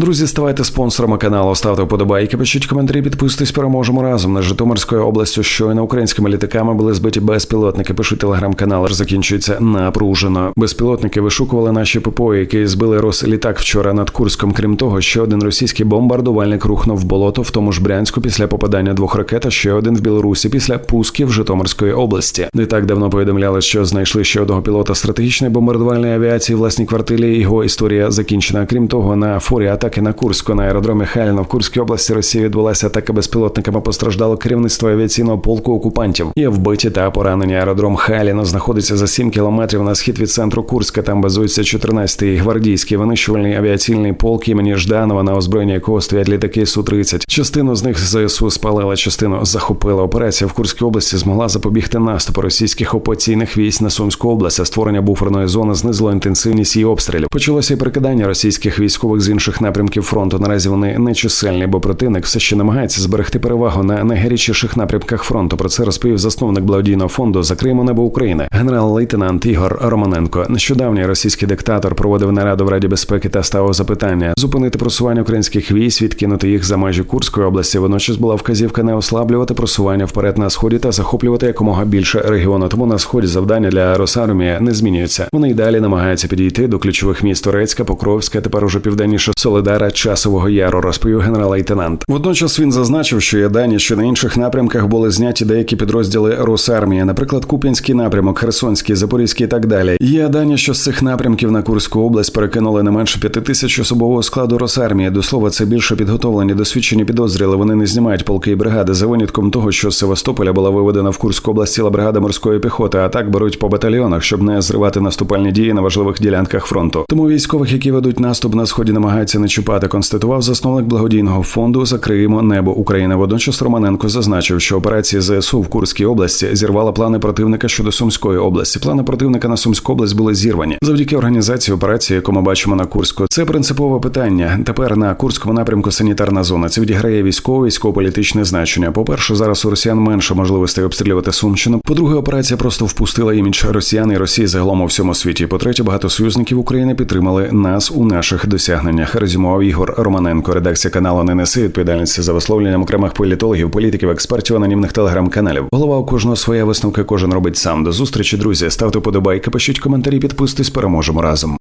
Друзі, ставайте спонсорами каналу, ставте вподобайки, пишіть коментарі, підписуйтесь, переможемо разом. На Житомирською областю щойно українськими літаками були збиті безпілотники. Пишуть телеграм-канал, закінчується напружено. Безпілотники вишукували наші ППО, які збили Рослітак вчора над Курском. Крім того, ще один російський бомбардувальник рухнув в болото, в тому ж Брянську після попадання двох ракет, а ще один в Білорусі після пусків Житомирської області. Не так давно повідомляли, що знайшли ще одного пілота стратегічної бомбардувальної авіації власній квартирі. Його історія закінчена. Крім того, на форі атаки на Курську на аеродромі Халіно в Курській області Росії відбулася атака безпілотниками. Постраждало керівництво авіаційного полку окупантів. Є вбиті та поранені. Аеродром Халіно знаходиться за 7 кілометрів на схід від центру Курська. Там базується 14-й гвардійський винищувальний авіаційний полк імені Жданова, на озброєнні якого стоять літаки су 30 Частину з них ЗСУ спалила, частину захопила. Операція в Курській області змогла запобігти наступу російських окупаційних військ на Сумську область. Створення буферної зони знизило інтенсивність її обстрілів. Почалося і прикидання російських військових з інших напрямків фронту. Наразі вони нечисельні, бо противник все ще намагається зберегти перевагу на найгарячіших напрямках фронту. Про це розповів засновник благодійного фонду Закриємо небо України, генерал-лейтенант Ігор Романенко. Нещодавній російський диктатор проводив нараду в Раді безпеки та ставив запитання: зупинити просування українських військ, відкинути їх за межі Курської області. Водночас була вказівка не ослаблювати просування вперед на сході та захоплювати якомога більше регіону. Тому на сході завдання для Росармії не змінюються. Вони й далі намагаються підійти до ключових міст Турецька, Покровська, тепер уже південніше Солидара, Часового Яру, розповів генерал-лейтенант. Водночас він зазначив, що є дані, що на інших напрямках були зняті деякі підрозділи Росармії, наприклад, Куп'янський напрямок, Херсонський, Запорізький і так далі. Є дані, що з цих напрямків на Курську область перекинули не менше п'яти тисяч особового складу Росармії. До слова, це більше підготовлені, досвідчені підозріли. Вони не знімають полки і бригади за винятком того, що з Севастополя була виведена в Курську область ціла бригада морської піхоти. А так беруть по батальйонах, щоб не зривати наступальні дії на важливих ділянках фронту. Тому військових, які ведуть наступ на сході, намагаються не чіпати. Констатував засновник благодійного фонду Закриємо небо України. Водночас Романенко зазначив, що операція ЗСУ в Курській області зірвала плани противника щодо Сумської області. Плани противника на Сумську область були зірвані завдяки організації операції, яку ми бачимо на Курську. Це принципове питання. Тепер на Курському напрямку санітарна зона. Це відіграє військове військово-політичне значення. По перше, зараз у росіян менше можливостей обстрілювати Сумщину. По-друге, операція просто впустила імідж росіян і Росії загалом у всьому світі. По третє, багато союзників України підтримали нас у наших досягненнях. Резюмував Ігор Романенко. Редакція каналу не несе відповідальності за висловленням окремих політологів, політиків, експертів, анонімних телеграм-каналів. Голова у кожного своя висновка, кожен робить сам. До зустрічі, друзі. Ставте подобайки, пишіть коментарі, підписуйтесь, переможемо разом.